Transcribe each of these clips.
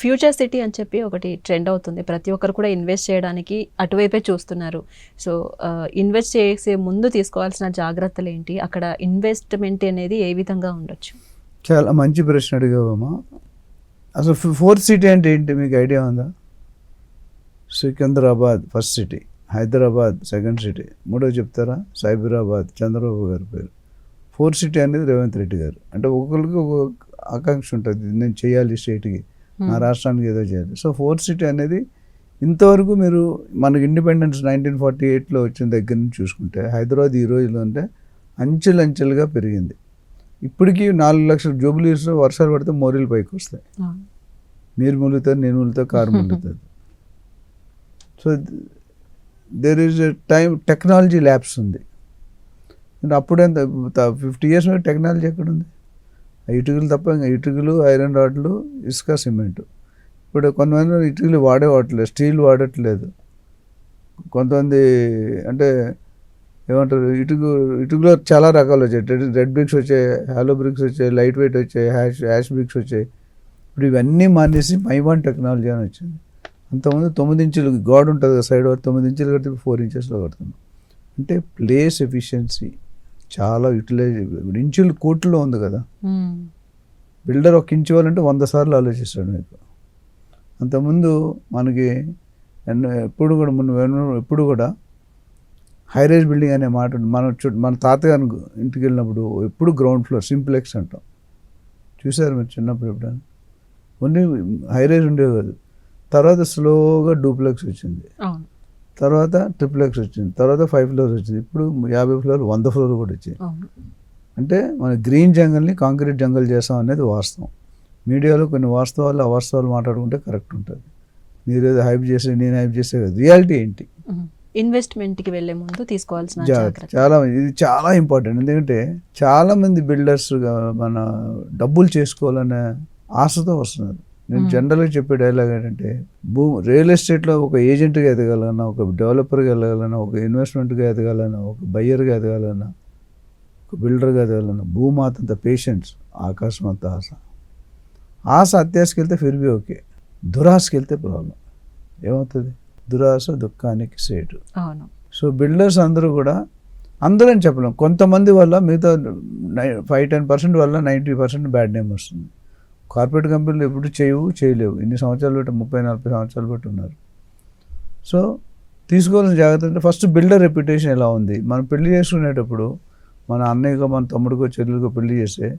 Future city అని చెప్పి ఒకటి ట్రెండ్ అవుతుంది. ప్రతి ఒక్కరు కూడా ఇన్వెస్ట్ చేయడానికి అటువైపే చూస్తున్నారు. సో ఇన్వెస్ట్ చేసే ముందు తీసుకోవాల్సిన జాగ్రత్తలు ఏంటి? అక్కడ ఇన్వెస్ట్మెంట్ అనేది ఏ విధంగా ఉండొచ్చు? చాలా మంచి ప్రశ్న అడిగావమ్మా అసలు ఫోర్త్ సిటీ అంటే ఏంటి? మీకు ఐడియా ఉందా? Secunderabad first city Hyderabad second city మూడో చెప్తారా? సైబరాబాద్ చంద్రబాబు గారి పేరు. ఫోర్త్ సిటీ అనేది రేవంత్ రెడ్డి గారు. అంటే ఒక్కొక్కరికి ఒక్కొక్క ఆకాంక్ష ఉంటుంది. నేను చేయాలి స్టేట్కి. నా రాష్ట్రానికి ఏదో చేయాలి. సో ఫోర్త్ సిటీ అనేది ఇంతవరకు మీరు మనకి ఇండిపెండెన్స్ నైన్టీన్ ఫార్టీ ఎయిట్లో వచ్చిన దగ్గర నుంచి చూసుకుంటే హైదరాబాద్ ఈ రోజులో అంటే అంచెలంచెలుగా పెరిగింది. ఇప్పటికీ నాలుగు లక్షల జూబిలీస్లో వర్షాలు పడితే మోరీలు పైకి వస్తాయి. మీరు ములుగుతారు నేను ములుగుతా car ములుగుతుంది so there is time technology labs ఉంది. అప్పుడెంత ఫిఫ్టీ ఇయర్స్ టెక్నాలజీ ఎక్కడ ఉంది ఆ ఇటుకలు తప్ప ఇంకా ఇటుకలు ఐరన్ రాడ్లు ఇసుక సిమెంట్. ఇప్పుడు కొంతమంది ఇటుకలు వాడేవాట్లేదు స్టీల్ వాడట్లేదు. కొంతమంది అంటే ఏమంటారు ఇటుకు ఇటుకలో చాలా రకాలు వచ్చాయి. రెడ్- బ్రిక్స్ వచ్చాయి హాలో బ్రిక్స్ వచ్చాయి లైట్ వెయిట్ వచ్చాయి హ్యాష్ హ్యాష్ బ్రిక్స్ వచ్చాయి. ఇప్పుడు ఇవన్నీ మానేసి మైవాన్ టెక్నాలజీ అని వచ్చింది. అంతకుముందు తొమ్మిది ఇంచులు గోడ ఉంటుంది కదా సైడ్ తొమ్మిది ఇంచులు కడితే ఫోర్ ఇంచెస్లో కడుతున్నాం అంటే ప్లేస్ ఎఫిషియన్సీ. చాలా యూటిలైజ్ ఇంచులు కోట్లో ఉంది కదా. బిల్డర్ ఒక ఇంచు ఇవ్వాలంటే వంద సార్లు ఆలోచిస్తాడు మీకు అంతకుముందు మనకి ఎప్పుడు కూడా మన ఎప్పుడు కూడా హైరేజ్ బిల్డింగ్ అనే మాట. మన చు మన తాతగారి ఇంటికి వెళ్ళినప్పుడు ఎప్పుడు గ్రౌండ్ ఫ్లోర్ సింప్లెక్స్ అంటాం. చూసారు మీరు చిన్నప్పుడు ఎప్పుడైనా? ఓన్లీ హైరేజ్ ఉండేవి కాదు. తర్వాత స్లోగా డూప్లెక్స్ వచ్చింది. తర్వాత ట్రిప్లెక్స్ వచ్చింది. తర్వాత ఫైవ్ ఫ్లోర్స్ వచ్చింది. ఇప్పుడు యాభై ఫ్లోర్ వంద ఫ్లోర్ కూడా వచ్చాయి. అవును. అంటే మన గ్రీన్ జంగల్ని కాంక్రీట్ జంగల్ చేస్తాం అనేది వాస్తవం. మీడియాలో కొన్ని వాస్తవాలు అవాస్తవాలు మాట్లాడుకుంటే కరెక్ట్ ఉంటుంది. మీరు ఏదో హైప్ చేసే నేను హైప్ చేసే కాదు. రియాలిటీ ఏంటి? ఇన్వెస్ట్మెంట్కి వెళ్ళే ముందు తీసుకోవాల్సిన చాలా ఇది చాలా ఇంపార్టెంట్ ఎందుకంటే చాలా మంది బిల్డర్స్ మన డబ్బులు చేసుకోవాలనే ఆశతో వస్తున్నారు. నేను Hmm. జనరల్గా చెప్పే డైలాగ్ ఏంటంటే భూ రియల్ ఎస్టేట్లో ఒక ఏజెంట్గా ఎదగాలన్నా ఒక డెవలపర్గా ఎదగాలన్నా ఒక ఇన్వెస్ట్మెంట్గా ఎదగాలన్నా ఒక బయ్యర్గా ఎదగాలన్నా ఒక బిల్డర్గా ఎదగాలన్నా భూమాత అంత పేషెన్స్ ఆకాశం అంత ఆశ. ఆశ అత్యాశకి వెళ్తే ఫిర్బీ ఓకే దురాశకి వెళ్తే ప్రాబ్లం ఏమవుతుంది? దురాశ దుఃఖానికి సేటు. సో బిల్డర్స్ అందరూ కూడా అందరూ చెప్పలేం. కొంతమంది వల్ల మిగతా ఫైవ్ టెన్ పర్సెంట్ వల్ల నైంటీ పర్సెంట్ బ్యాడ్ నేమ్ వస్తుంది. కార్పొరేట్ కంపెనీలు ఎప్పుడు చేయవు చేయలేవు. ఇన్ని సంవత్సరాలు పెట్టి ముప్పై నలభై సంవత్సరాలు పెట్టి ఉన్నారు. సో తీసుకోవాల్సిన జాగ్రత్త అంటే ఫస్ట్ బిల్డర్ రెప్యుటేషన్ ఎలా ఉంది? మనం పెళ్ళి చేసుకునేటప్పుడు మన అన్నయ్యకో మన తమ్ముడికో చెల్లెలకో పెళ్ళి చేస్తే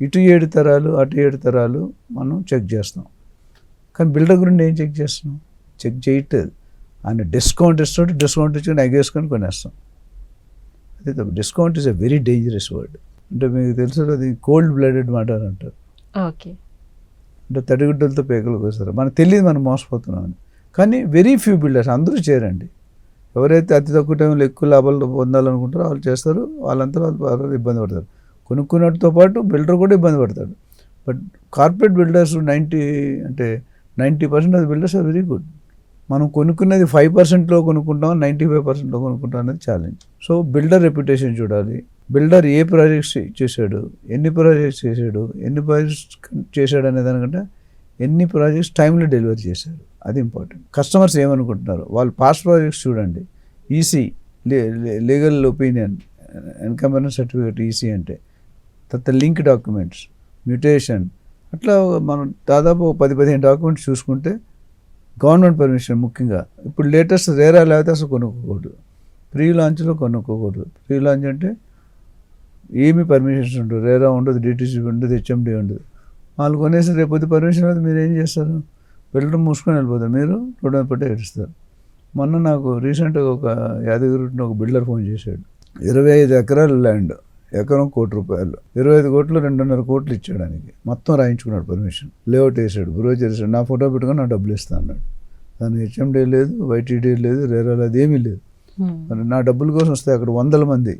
ఇటు ఏడు తరాలు అటు ఏడు తరాలు మనం చెక్ చేస్తాం. కానీ బిల్డర్ గురించి ఏం చెక్ చేస్తున్నాం? చెక్ చేయట్లేదు ఆయన డిస్కౌంట్ ఇస్తుంటే డిస్కౌంట్ ఇచ్చుకొని ఎగేసుకొని కొనేస్తాం. అదే తప్ప. Discount is a very dangerous word. అంటే మీకు తెలుసు అది కోల్డ్ బ్లడెడ్ మాట అని అంటారు. ఓకే. అంటే తడిగుడ్డలతో పేకలకు వస్తారు మనకు తెలియదు మనం మోసపోతున్నాం అని. కానీ వెరీ ఫ్యూ బిల్డర్స్ అందరూ చేయరండి ఎవరైతే అతి తక్కువ టైంలో ఎక్కువ లాభాలు పొందాలనుకుంటారో వాళ్ళు చేస్తారు. వాళ్ళంతా వాళ్ళు వాళ్ళు ఇబ్బంది పడతారు. కొనుక్కున్నట్టుతో పాటు బిల్డర్ కూడా ఇబ్బంది పడతాడు. బట్ కార్పొరేట్ బిల్డర్స్ నైంటీ అంటే ninety percent of builders are very good. మనం కొనుక్కున్నది ఫైవ్ పర్సెంట్లో కొనుక్కుంటాం నైంటీ ఫైవ్ పర్సెంట్లో కొనుక్కుంటాం అనేది ఛాలెంజ్. సో బిల్డర్ రెప్యుటేషన్ చూడాలి. బిల్డర్ ఏ ప్రాజెక్ట్స్ చేశాడు ఎన్ని ప్రాజెక్ట్స్ చేశాడు ఎన్ని ప్రాజెక్ట్స్ చేశాడు అనే దానికంటే ఎన్ని ప్రాజెక్ట్స్ టైంలో డెలివరీ చేశారు. అది ఇంపార్టెంట్ కస్టమర్స్ ఏమనుకుంటున్నారు? వాళ్ళు పాస్ట్ ప్రాజెక్ట్స్ చూడండి. EC legal opinion encumbrance certificate EC అంటే తర్వాత లింక్ డాక్యుమెంట్స్ మ్యూటేషన్ అట్లా మనం దాదాపు పది పదిహేను డాక్యుమెంట్స్ చూసుకుంటే గవర్నమెంట్ పర్మిషన్ ముఖ్యంగా. ఇప్పుడు లేటెస్ట్ రేరా లేకపోతే అసలు కొనుక్కోకూడదు. ప్రీ లాంచ్లో కొనుక్కోకూడదు. ప్రీ లాంచ్ అంటే ఏమి పర్మిషన్స్ ఉండదు. రేరా ఉండదు డిటీసీ ఉండదు హెచ్ఎండి ఉండదు. వాళ్ళు కొనేసి రేపు పొద్దు పర్మిషన్ అయితే మీరు ఏం చేస్తారు? బిల్డర్ మూసుకొని వెళ్ళిపోతారు. మీరు రోడ్డు పట్టి ఏడుస్తారు. మొన్న నాకు రీసెంట్గా ఒక యాదగిరి ఒక బిల్డర్ ఫోన్ చేశాడు. ఇరవై ఐదు ఎకరాల ల్యాండ్ ఎకరం కోటి రూపాయలు. ఇరవై ఐదు కోట్లు రెండున్నర కోట్లు ఇచ్చేయడానికి. మొత్తం రాయించుకున్నాడు పర్మిషన్ లేఅవుట్ వేసాడు బ్రోచర్ వేసాడు నా ఫోటో పెట్టుకొని నా డబ్బులు ఇస్తా అన్నాడు. దాని హెచ్ఎండి లేదు వైటీడీ లేదు రేరా లేదు ఏమీ లేదు. నా డబ్బుల కోసం వస్తే అక్కడ వందల మంది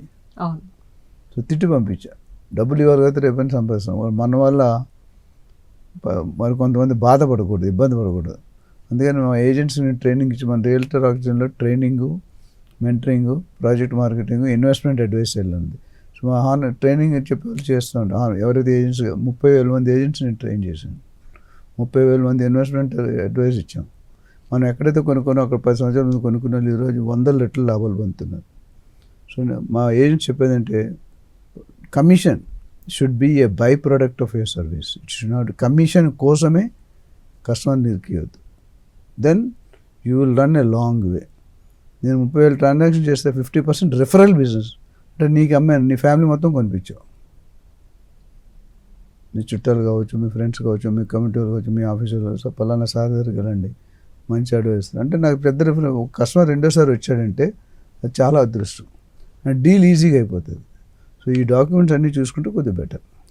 సో తిట్టి పంపించా. డబ్బులు ఇవ్వాలి కదా రేపని సంపాదిస్తాం. మన వల్ల మరి కొంతమంది బాధపడకూడదు ఇబ్బంది పడకూడదు. అందుకని మా ఏజెంట్స్ని ట్రైనింగ్ ఇచ్చి మన realtor ఆక్సిజన్లో training mentoring project marketing investment advice వెళ్ళింది. సో మా హాన్ ట్రైనింగ్ చెప్పి వాళ్ళు చేస్తూ ఉంటాం ఎవరైతే ఏజెంట్స్ ముప్పై వేల మంది ఏజెంట్స్ని ట్రైన్ చేశాను. ముప్పై వేల మంది ఇన్వెస్ట్మెంట్ అడ్వైస్ ఇచ్చాం. మనం ఎక్కడైతే కొనుక్కున్నా అక్కడ పది సంవత్సరాల ముందు కొనుక్కున్న వాళ్ళు ఈరోజు వందల రెట్లు లాభాలు పొందుతున్నారు. సో మా agent చెప్పేదంటే commission should be a by product of your service it should not commission కోసమే customer నిరికియొద్దు then you will run a long way నేను ముప్పై వేలు ట్రాన్సాక్షన్ చేస్తే ఫిఫ్టీ పర్సెంట్ రిఫరల్ బిజినెస్ అంటే నీకు అమ్మాయి నీ ఫ్యామిలీ మొత్తం కొనిపించావు. మీ చుట్టాలు కావచ్చు మీ ఫ్రెండ్స్ కావచ్చు మీ కమిటీ కావచ్చు మీ ఆఫీసర్ కావచ్చు పలానా సార్ దగ్గరికి వెళ్ళండి. మంచి అడ్వైస్ అంటే నాకు పెద్ద రిఫరెన్స్ కస్టమర్ రెండోసారి వచ్చాడంటే అది చాలా అదృష్టం. డీల్ ఈజీగా అయిపోతుంది. సో ఈ డాక్యుమెంట్స్ అన్నీ చూసుకుంటే కొద్దిగా బెటర్